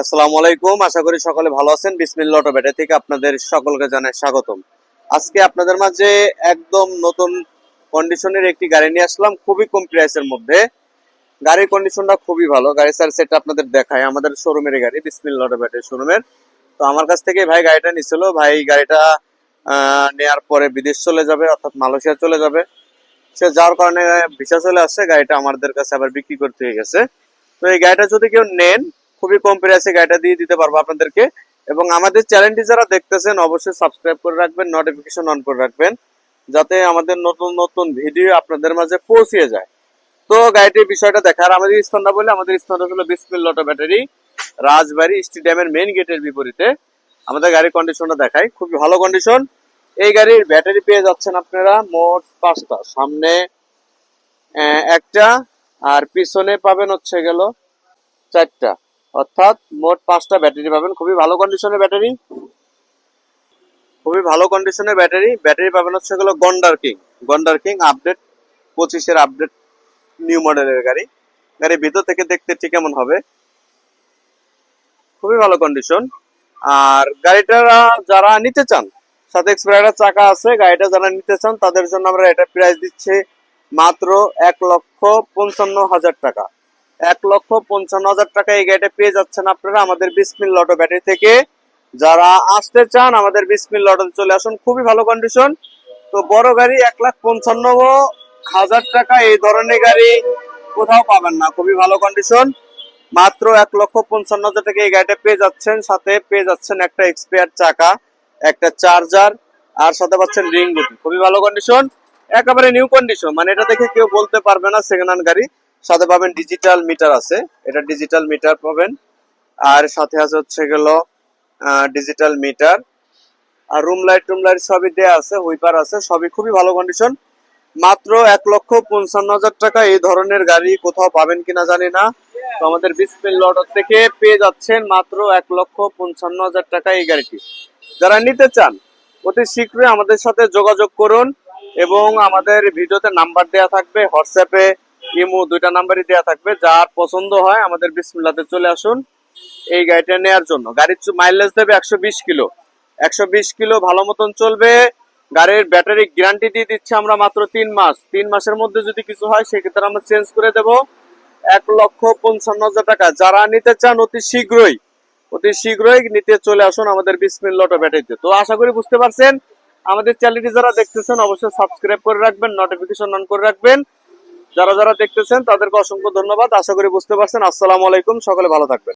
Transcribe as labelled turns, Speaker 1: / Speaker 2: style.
Speaker 1: আসসালামু আলাইকুম। আশা করি সকলে ভালো আছেন। বিসমিল্লা অটো ব্যাটারি থেকে আপনাদের সকলকে জানাই স্বাগতম। আজকে আপনাদের মাঝে একদম নতুন কন্ডিশনের একটি গাড়ি নিয়ে আসলাম, খুবই কম প্রাইসের মধ্যে। গাড়ির কন্ডিশনটা খুবই ভালো। গাড়ি স্যার সেটা আপনাদের দেখায়। আমাদের শোরুমের গাড়ি বিসমিল্লা অটো ব্যাটারি শোরুমের তো আমার কাছ থেকে ভাই গাড়িটা নিছিল। ভাই গাড়িটা নেয়ার পরে বিদেশ চলে যাবে, অর্থাৎ মালয়েশিয়া চলে যাবে। সে যাওয়ার কারণে ভিসা চলে আসছে গাড়িটা আমাদের কাছে আবার বিক্রি করতে হয়ে গেছে। তো এই গাড়িটা যদি কেউ নেন খুবই কম প্রাইসে গাড়িটা দিয়ে দিতে পারব আপনাদেরকে। এবং আমাদের চ্যানেলটি যারা দেখতেছেন, অবশ্যই সাবস্ক্রাইব করে রাখবেন নোটিফিকেশন অন করে রাখবেন, যাতে আমাদের নতুন নতুন ভিডিও আপনাদের মাঝে পৌঁছিয়ে যায়। তো গাড়িটির বিষয়টা দেখার আমাদের স্থানটা বলে আমাদের স্থানটা হলো বিসমিল অটো ব্যাটারি রাজবাড়ি স্টেডিয়ামের মেন গেটের বিপরীতে। আমাদের গাড়ির কন্ডিশনটা দেখাই, খুবই ভালো কন্ডিশন এই গাড়ির ব্যাটারি পেয়ে যাচ্ছেন আপনারা মোট পাঁচটা, সামনে একটা, আর পিছনে পাবেন হচ্ছে গেল চারটা। অর্থাৎ মোট পাঁচটা ব্যাটারি পাবেন। খুবই ভালো কন্ডিশনের ব্যাটারি। খুবই ভালো কন্ডিশনের ব্যাটারি। ব্যাটারি পাবেন হচ্ছে গেল গন্ডার কিং গন্ডার কিং আপডেট পঁচিশের আপডেট নিউ মডেলের গাড়ি। গাড়ির ভিতর থেকে দেখতে ঠিক কেমন হবে। খুবই ভালো কন্ডিশন আর গাড়িটা যারা নিতে চান, সাথে এক্সপায়ার চাকা আছে, গাড়িটা যারা নিতে চান, তাদের জন্য আমরা এটা প্রাইস দিচ্ছি মাত্র এক লক্ষ পঞ্চান্ন হাজার টাকা। এক লক্ষ পঞ্চান্ন হাজার টাকা এই গাড়িটা পেয়ে যাচ্ছেন আপনারা আমাদের বিসমিল লটো ব্যাটারি থেকে। যারা আসতে চান আমাদের বিসমিল লটোতে চলে আসুন, খুবই ভালো কন্ডিশন তো বড় গাড়ি এক লাখ পঞ্চান্ন হাজার টাকা, এই ধরনের গাড়ি কোথাও পাবেন না, খুবই ভালো কন্ডিশন মাত্র এক লক্ষ পঞ্চান্ন হাজার টাকা এই গাড়িটা পেয়ে যাচ্ছেন, সাথে পেয়ে যাচ্ছেন একটা এক্সপায়ার চাকা, একটা চার্জার আর সাথে পাচ্ছেন রিং বুটি খুবই ভালো কন্ডিশন একেবারে নিউ কন্ডিশন মানে এটা দেখে কেউ বলতে পারবে না সেকেন্ড হ্যান্ড গাড়ি। সাথে পাবেন ডিজিটাল মিটার আছে। এটা ডিজিটাল মিটার পাবেন। আর সাথে আছে হচ্ছে গেল ডিজিটাল মিটার আর রুম লাইট টুম লাইট সবই দেয়া আছে হুইপার আছে, সবই খুবই ভালো কন্ডিশন মাত্র এক লক্ষ পঞ্চান্ন হাজার টাকা এই ধরনের গাড়ি কোথাও পাবেন কিনা জানি না। তো আমাদের বিসমিল লটার থেকে পেয়ে যাচ্ছেন মাত্র এক লক্ষ পঞ্চান্ন হাজার টাকা এই গাড়িটি। যারা নিতে চান, অতি শীঘ্রই আমাদের সাথে যোগাযোগ করুন এবং আমাদের ভিডিওতে নাম্বার দেয়া থাকবে হোয়াটসঅ্যাপে ইমো দুইটা নাম্বারই দেয়া থাকবে। যার পছন্দ হয় আমাদের বিসমিল্লাতে চলে আসুন এই গাড়িটা নেয়ার জন্য। গাড়ির মাইলেজ দেবে একশো বিশ কিলো। একশো বিশ কিলো ভালো মতন চলবে। গাড়ির ব্যাটারি গ্যারান্টি দিয়ে দিচ্ছে আমরা মাত্র তিন মাস। তিন মাসের মধ্যে যদি কিছু হয়, সেক্ষেত্রে আমরা চেঞ্জ করে দেব। এক লক্ষ পঞ্চান্ন হাজার টাকা। যারা নিতে চান, অতি শীঘ্রই অতি শীঘ্রই নিতে চলে আসুন আমাদের বিসমিল লটো ব্যাটারিতে তো আশা করি বুঝতে পারছেন। আমাদের চ্যানেলটি যারা দেখতেছেন, অবশ্যই সাবস্ক্রাইব করে রাখবেন নোটিফিকেশন অন করে রাখবেন। যারা যারা দেখতেছেন, তাদেরকে অসংখ্য ধন্যবাদ। আশা করি বুঝতে পারছেন। আসসালামু আলাইকুম। সকলে ভালো থাকবেন।